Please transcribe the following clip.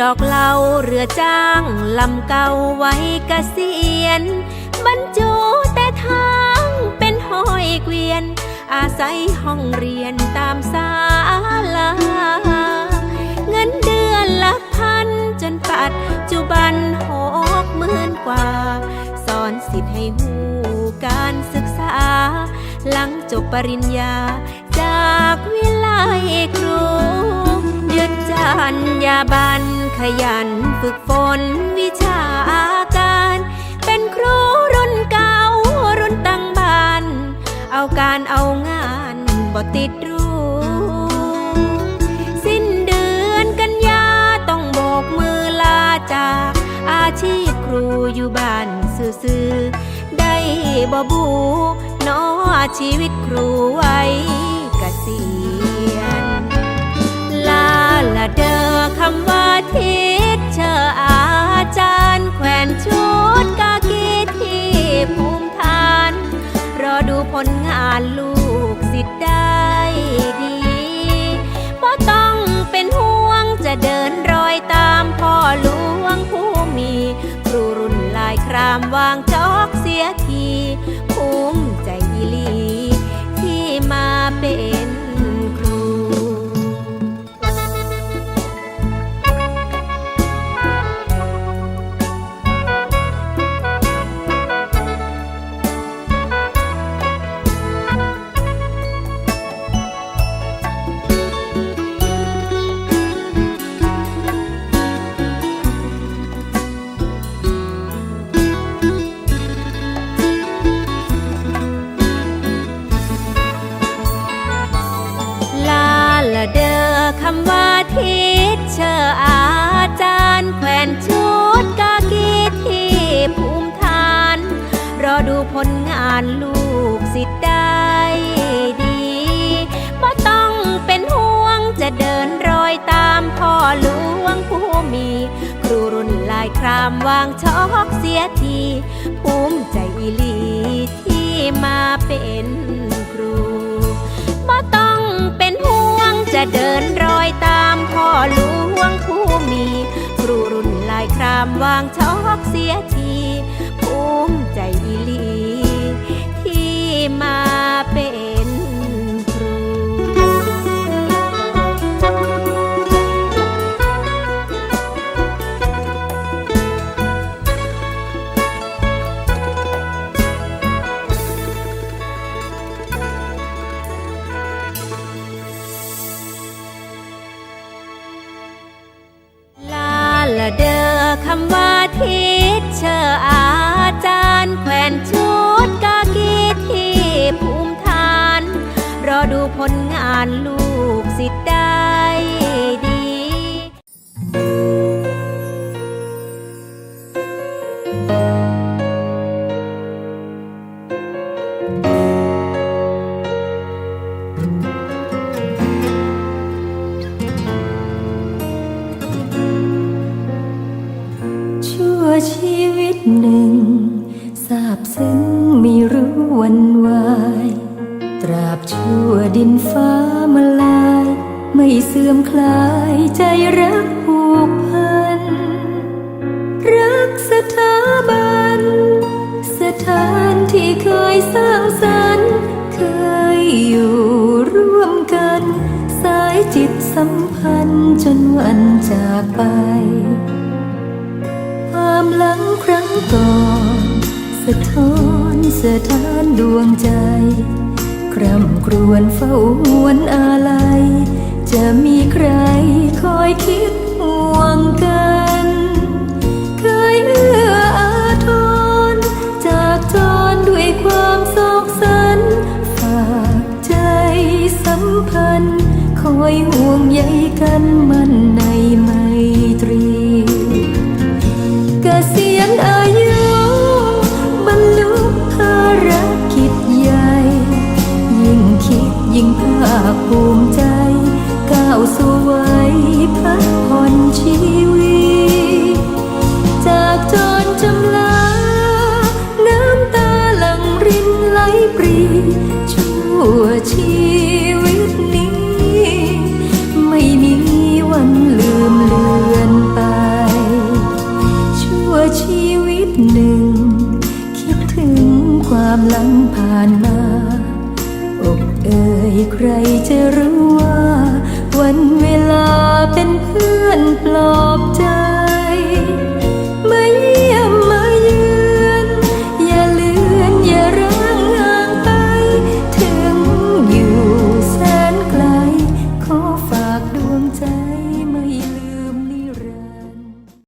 ดอกเหลาเรือจ้างลำเก่าไว้เกษียณบรรจุแต่ทางเป็นห้อยเกวียน อาศัยห้องเรียนตามศาลา เงินเดือนลักพันจนปัดจุบันหกหมื่นกว่า สอนสิทธิ์ให้หูการศึกษา หลังจบปริญญา จากวิไลครูยึดจัญญาบัน ขยันฝึกฝนวิชาอาการ เป็นครูรุ่นเก่ารุ่นตั้งบ้าน เอาการเอางานบ่ติดรู้ สิ้นเดือนกันยาต้องโบกมือลาจาก อาชีพครูอยู่บ้านซื่อๆได้บ่บูเนอชีวิตครูไว้เกษี อดูผลงานลูกศิได้ดีเพราะต้องเป็นห่วงจะเดินรอยตามพ่อหลวงผู้มี ครูรุ่นลายครามวางช็อกเสียทีภูมิใจอีลีที่มาเป็นครูบ่ต้องเป็นห่วงจะเดินรอยตามพ่อหลวงผู้มี ครูรุ่นลายครามวางช็อกเสียทีภูมิ ใจอีลี ที่มาเป็นครู ลาละเดอคำว่าทิศเชออาานลูกศิษย์ได้ดี ชั่วชีวิตหนึ่งทราบซึ้งไม่รู้วันวาย ตราบ ชั่วดินฟ้ามาลาเสื่อมคลายใจรักผูกพัน รักสถาบัน สถานที่เคยสร้างสรรค์ เคยอยู่ร่วมกัน สายจิตสัมพันธ์จนวันจากไป ความหลังครั้งก่อน สะท้อนสถานดวงใจ คร่ำครวญเฝ้าหวนอาลัย จะมีใครคอยคิดห่วงกัน ความหลังผ่านมา อกเอ่ยใครจะรู้ว่า วันเวลาเป็นเพื่อนปลอบใจ